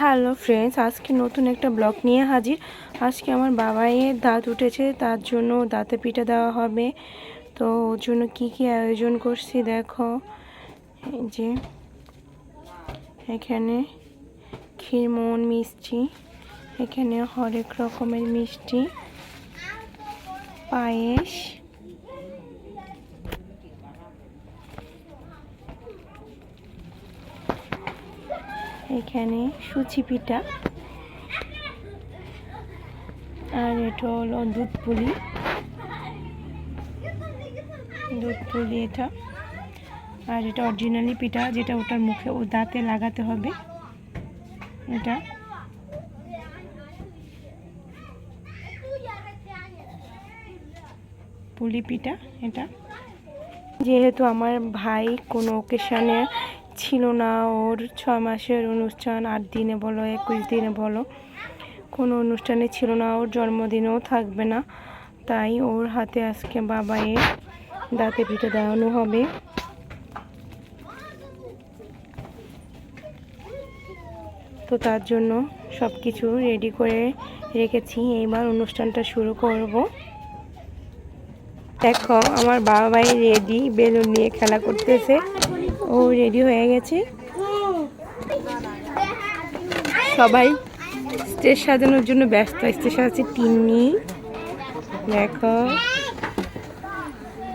Hello friends, আজকে নতুন একটা ব্লগ নিয়ে হাজির। আজকে আমার বাবাইয়ের দাঁত উঠেছে, তার জন্য দাঁতে পিঠে দেওয়া হবে। তো ওর জন্য কি কি আয়োজন করছি দেখো। যে এখানে ক্ষীরমোহন মিষ্টি, এখানে হরেক রকমের মিষ্টি, পায়েস এখানে সুচি পিঠা। আর এটা হলো দুধ পুলি। দুধ পুলি এটা। আর এটা অরিজিনালি পিঠা, যেটা ওটার মুখে ও দাঁতে লাগাতে হবে। এটা। পুলি পিঠা এটা। যেহেতু আমার ভাই কোনো ওকেশানে ছিল না। ওর ছয় মাসের অনুষ্ঠান, আট দিনে বলো, একুশ দিনে বলো, কোনো অনুষ্ঠানে ছিল না। ওর জন্মদিনেও থাকবে না। তাই ওর হাতে আজকে বাবাইয়ের দাঁতে পিঠে দেওয়ানো হবে। তো তার জন্য সব কিছু রেডি করে রেখেছি। এইবার অনুষ্ঠানটা শুরু করব। দেখো, আমার বাবা ভাই রেডি বেলুন নিয়ে খেলা করতেছে। ও রেডি হয়ে গেছে। সবাই স্টেজ সাজানোর জন্য ব্যস্ত। স্টেজ সাজাচ্ছে তিন্নি। দেখো।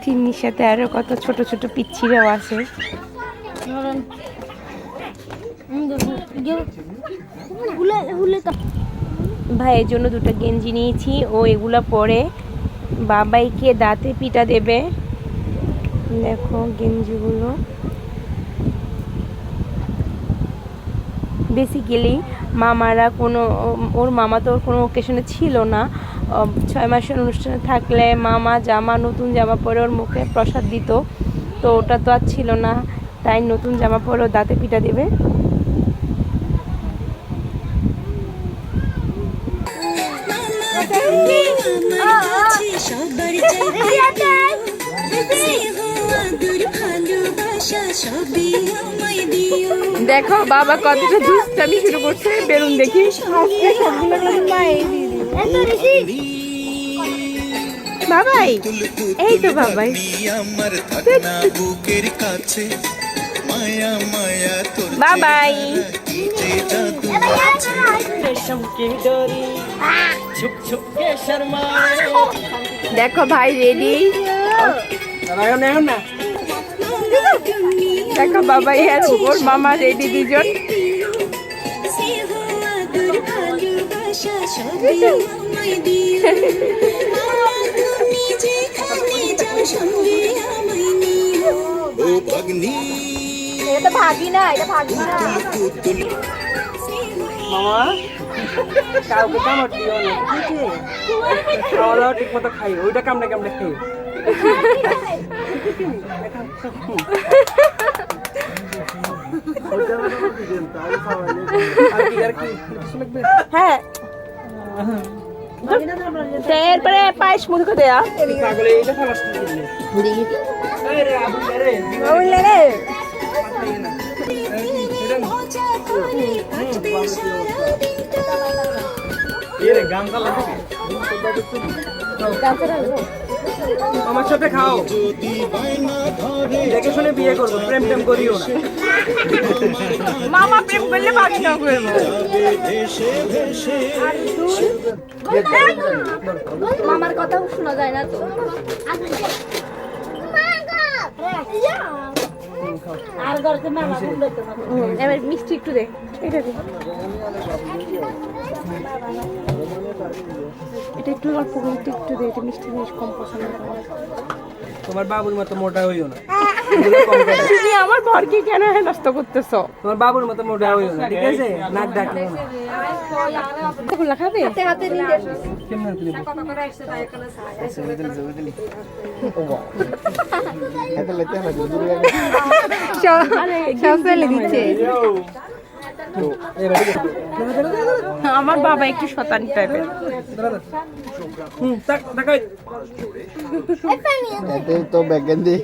তিন্নির সাথে আরও কত ছোট ছোট পিচ্ছিরাও আছে। ভাইয়ের জন্য দুটো গেঞ্জি নিয়েছি। ও এগুলো পরে বাবাইকে দাঁতে পিঠা দেবে। দেখো গেঞ্জিগুলো। বেসিক্যালি মামারা কোনো ওর মামা তো ওর কোনো ওকেশনে ছিল না। ছয় মাসের অনুষ্ঠানে থাকলে মামা জামা নতুন জামা পরে ওর মুখে প্রসাদ দিত। তো ওটা তো আর ছিল না। তাই নতুন জামা পরে ও দাঁতে পিঠা দেবে। দেখো, বাবা কতটা দুষ্টামি শুরু করছে। বেলুন দেখি। বাবাই, এই তো বাবাই। বাবাই। দেখো ভাই রেডি দেখো বাবাই আর ওর মামা রেডি দুজন। ও ভগ্নি এটা ভাগি না এটা ভাগি না পুতুল মামা? কাউকে কামড় দিও না। ঠিক আছে খাওয়া দাওয়া ঠিক মতো খাই ওইটা কামড়ে কামড়ে খাই হ্যাঁ। এরপরে পায়েস মুখে দেয়া আবু রে বললে রে আমার সাথে খাও। দেখে শুনে বিয়ে করব প্রেম টেম করিও না। মামা প্রেম করলে বাকি না করব মামার কথাও শোনা যায় না তো। এবার মিষ্টি একটু দে। এটা দে। এটা একটু অল্প করে একটু একটু এটা মিষ্টি জিনিস কম পছন্দ করে। তোমার বাবুর মতো মোটা হইও না। তুমি আমার বরকে কেন নষ্ট করতেছো? তোমার বাবুর মতো মোটা হইও না ঠিক আছে? নাক ডাকো না। খাবে? হাতে হাতে নিয়ে আসো। কেমন তুই সব ফেলে দিচ্ছে। আমার বাবা একটু শতানি টাইপের তো ব্যাগেন দিয়ে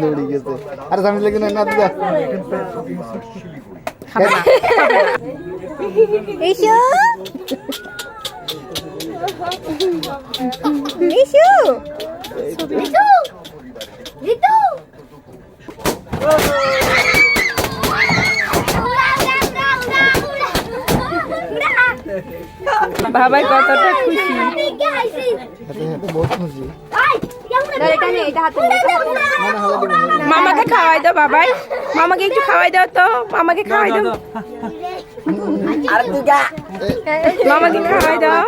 দৌড়ে গেছে। আর সামনে লেগে না ইসু ইসু ঋতু ঋতু বাবাই কতটা খুশি হাতে হাতে বহুত খুশি এটা নিয়ে এটা হাতে নিয়ে এটা হাতে নিয়ে। মানে হালা দিব খুশি। মামাকে খাওয়াই দাও বাবাই। মামাকে একটু খাওয়াই দাও তো। মামাকে খাওয়াই দাও। মামাকে খাওয়াই দাও।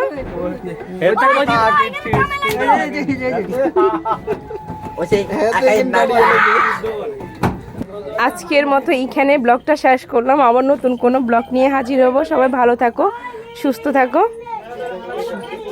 আজকের মতো এইখানে ব্লগটা শেষ করলাম। আবার নতুন কোনো ব্লগ নিয়ে হাজির হব। সবাই ভালো থাকো, সুস্থ থাকো। Thank you.